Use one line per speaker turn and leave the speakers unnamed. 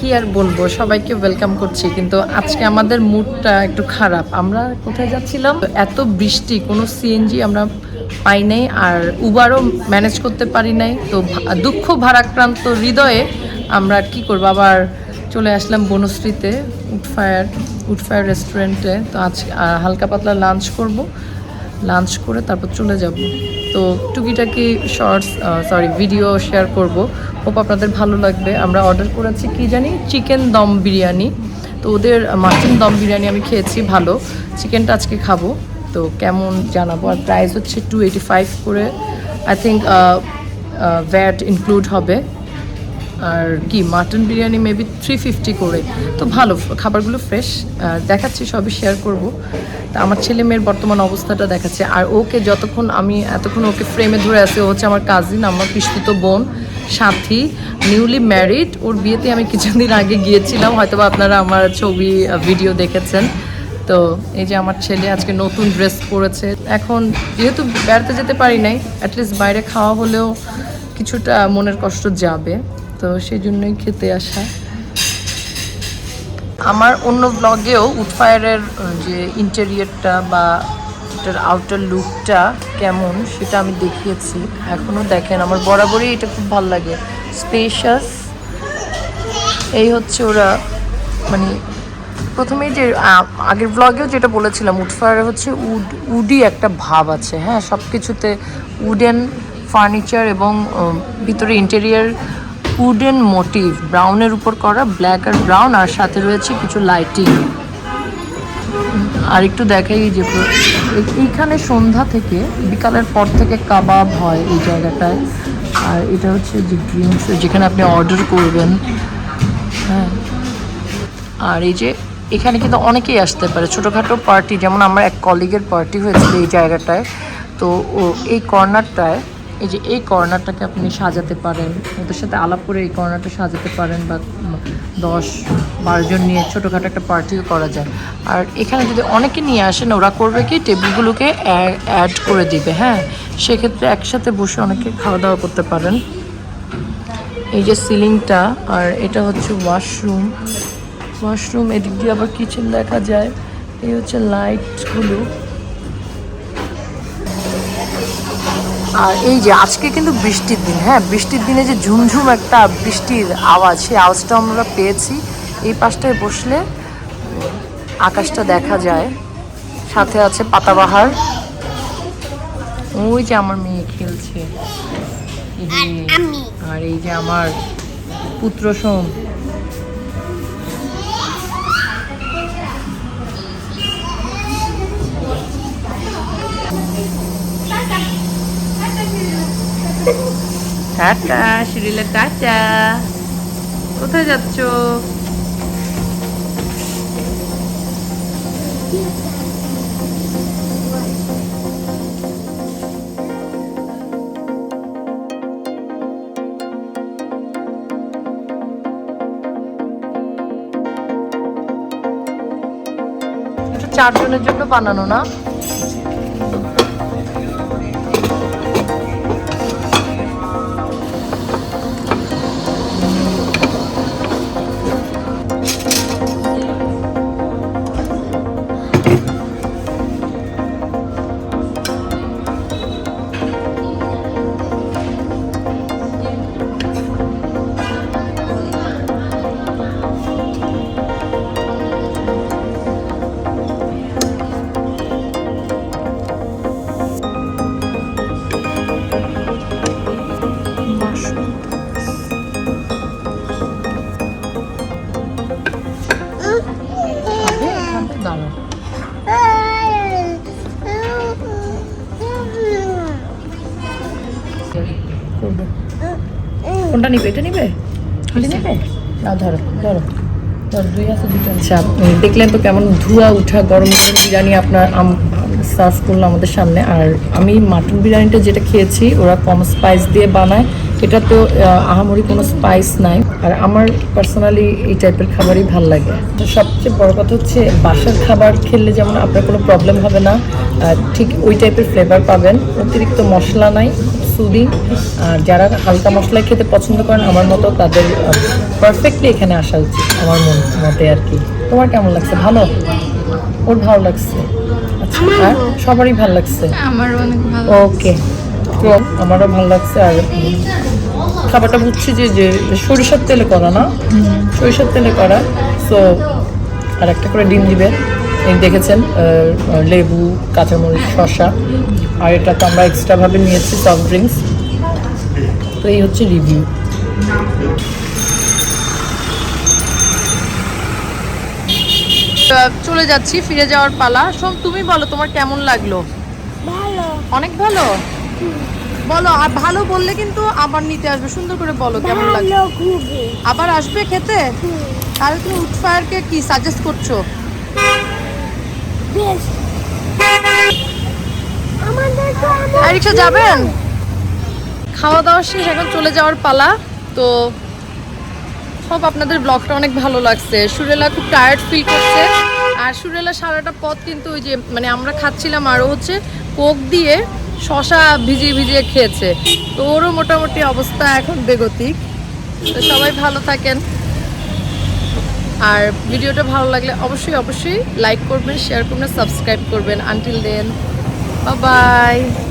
কি আর বলব সবাইকে ওয়েলকাম করছি কিন্তু আজকে আমাদের মুডটা একটু খারাপ। আমরা কোথায় যাচ্ছিলাম? এত বৃষ্টি কোনো সিএনজি আমরা পাই নাই আর উবারও ম্যানেজ করতে পারি নাই। তো দুঃখ ভারাক্রান্ত হৃদয়ে আমরা কি করব? আবার চলে আসলাম বনশ্রীতে উডফায়ার উডফায়ার রেস্টুরেন্টে তো আজ আহ, হালকা পাতলা লাঞ্চ করব। লাঞ্চ করে তারপর চলে যাব। তো টুকিটাকি শর্টস সরি ভিডিও শেয়ার করব। হোপ আপনাদের ভালো লাগবে। আমরা অর্ডার করেছি কি জানি? চিকেন দম বিরিয়ানি। তো ওদের মাটন দম বিরিয়ানি আমি খেয়েছি, ভালো। চিকেনটা আজকে খাব। তো কেমন জানাব? আর প্রাইস হচ্ছে টু এইটি ফাইভ করে আই থিঙ্ক ভ্যাট ইনক্লুড হবে। আর কি, mutton biryani maybe three fifty করে। তো ভালো, খাবারগুলো ফ্রেশ দেখাচ্ছি, সবই শেয়ার করব। তা আমার ছেলে মেয়ের বর্তমান অবস্থাটা দেখাচ্ছে। আর ওকে যতক্ষণ আমি, এতক্ষণ ওকে ফ্রেমে ধরে আছি, ও হচ্ছে আমার কাজিন আমার পিস্তুত বোন, সাথী নিউলি ম্যারিড ওর বিয়েতে আমি কিছুদিন আগে গিয়েছিলাম হয়তো বা আপনারা আমার ছবি ভিডিও দেখেছেন। তো এই যে আমার ছেলে আজকে নতুন ড্রেস পরেছে। এখন যেহেতু বেড়াতে যেতে পারি নাই অ্যাটলিস্ট বাইরে খাওয়া হলেও কিছুটা মনের কষ্ট যাবে। তো সেই জন্যই খেতে আসা। আমার অন্য ব্লগেও উডফায়ারের যে ইন্টেরিয়রটা বা এটার আউটার লুকটা কেমন সেটা আমি দেখিয়েছি। এখনও দেখেন, আমার বরাবরই এটা খুব ভালো লাগে। স্পেশাস এই হচ্ছে ওরা মানে প্রথমেই যে আগের ব্লগেও যেটা বলেছিলাম উডফায়ারে হচ্ছে উড, উডি একটা ভাব আছে হ্যাঁ? সব কিছুতে উডেন ফার্নিচার এবং ভিতরে ইন্টেরিয়ার উডেন মোটিভ ব্রাউনের উপর করা ব্ল্যাক আর ব্রাউন আর সাথে রয়েছে কিছু লাইটিং আর একটু দেখাই যে, এই- এইখানে সন্ধ্যা থেকে, বিকালের পর থেকে কাবাব হয় এই জায়গাটায়। আর এটা হচ্ছে যে ড্রিঙ্কস যেখানে আপনি অর্ডার করবেন। হ্যাঁ। আর এই যে, এখানে কিন্তু অনেকেই আসতে পারে। ছোটোখাটো পার্টি যেমন আমার এক কলিগের পার্টি হয়েছিল এই জায়গাটায়। তো ও, এই কর্নারটায় এই যে এই কর্নারটাকে আপনি সাজাতে পারেন, ওদের সাথে আলাপ করে এই কর্নারটা সাজাতে পারেন বা দশ বারোজন নিয়ে ছোটোখাটো একটা পার্টিও করা যায়। আর এখানে যদি অনেকে নিয়ে আসেন, ওরা করবে কি টেবিলগুলোকে অ্যাড করে দিবে হ্যাঁ? সেক্ষেত্রে একসাথে বসে অনেকে খাওয়া দাওয়া করতে পারেন। এই যে সিলিংটা আর এটা হচ্ছে ওয়াশরুম ওয়াশরুম এদিক দিয়ে আবার কিচেন দেখা যায়। এই হচ্ছে লাইটগুলো আর এই যে আজকে কিন্তু বৃষ্টির দিন হ্যাঁ বৃষ্টির দিনে যে ঝুমঝুম একটা বৃষ্টির আওয়াজ সেই আওয়াজটা আমরা পেয়েছি। এই পাশটায় বসলে আকাশটা দেখা যায়। সাথে আছে পাতাবাহার। ওই যে আমার মেয়ে খেলছে। আর এই যে আমার পুত্র সোম। টাটা শিরিলা টাটা কোথায় যাচ্ছ? চারজনের জন্য বানানো না? কোনটা নিবে? এটা নিবে? খালি নেবে? না ধরো ধরো আচ্ছা দেখলেন তো কেমন ধোঁয়া উঠা গরম গরম বিরিয়ানি আপনার সার্ভ করল আমাদের সামনে। আর আমি মাটন বিরিয়ানিটা যেটা খেয়েছি ওরা কম স্পাইস দিয়ে বানায়। এটা তো আহামরি কোনো স্পাইস নাই। আর আমার পার্সোনালি এই টাইপের খাবারই ভালো লাগে। তো সবচেয়ে বড় কথা হচ্ছে বাসার খাবার খেলে যেমন আপনার কোনো প্রবলেম হবে না আর ঠিক ওই টাইপের ফ্লেভার পাবেন। অতিরিক্ত মশলা নাই সুদিং আর যারা হালকা মশলা খেতে পছন্দ করেন আমার মতো তাদের পারফেক্টলি এখানে আসা উচিত আমার মন মতে আর কি। তোমার কেমন লাগছে? ভালো? ওর ভালো লাগছে? আচ্ছা আর সবারই ভালো লাগছে?
আমারও অনেক ভালো
ওকে তো আমারও ভালো লাগছে আর খাবারটা বুঝছি যে যে সরিষার তেলে করা না? সরিষার তেলে করা। সো আর একটা করে ডিম দিবে। দেখেছেন লেবু কাঁচামরিচ শসা। আর এটা তো আমরা এক্সট্রাভাবে নিয়েছি সফট ড্রিঙ্কস তো এই হচ্ছে রিভিউ চলে যাচ্ছি ফিরে যাওয়ার পালা। সোম তুমি বলো তোমার কেমন লাগল?
ভালো।
অনেক ভালো? বলো আর ভালো বললে কিন্তু আবার নিতে আসবে। সুন্দর করে বলো কেমন লাগল?
ভালো
আবার আসবে খেতে? তাহলে তুমি উডফায়ারকে কি সাজেস্ট করছ
বেশ আমাদের তো এমন
আর রিক্সা যাবেন? খাওয়া দাওয়া শেষ এখন চলে যাওয়ার পালা। তো সব আপনাদের ব্লগটা অনেক ভালো লাগছে। সুরেলা খুব টায়ার্ড ফিল করছে। আর সুরেলা সারাটা পথ কিন্তু ওই যে মানে আমরা খাচ্ছিলাম আরও হচ্ছে কোক দিয়ে শশা ভিজিয়ে ভিজিয়ে খেয়েছে। তো ওরও মোটামুটি অবস্থা এখন বেগতিক। তো সবাই ভালো থাকেন। আর ভিডিওটা ভালো লাগলে অবশ্যই অবশ্যই লাইক করবেন শেয়ার করবেন সাবস্ক্রাইব করবেন। Until then Bye-bye!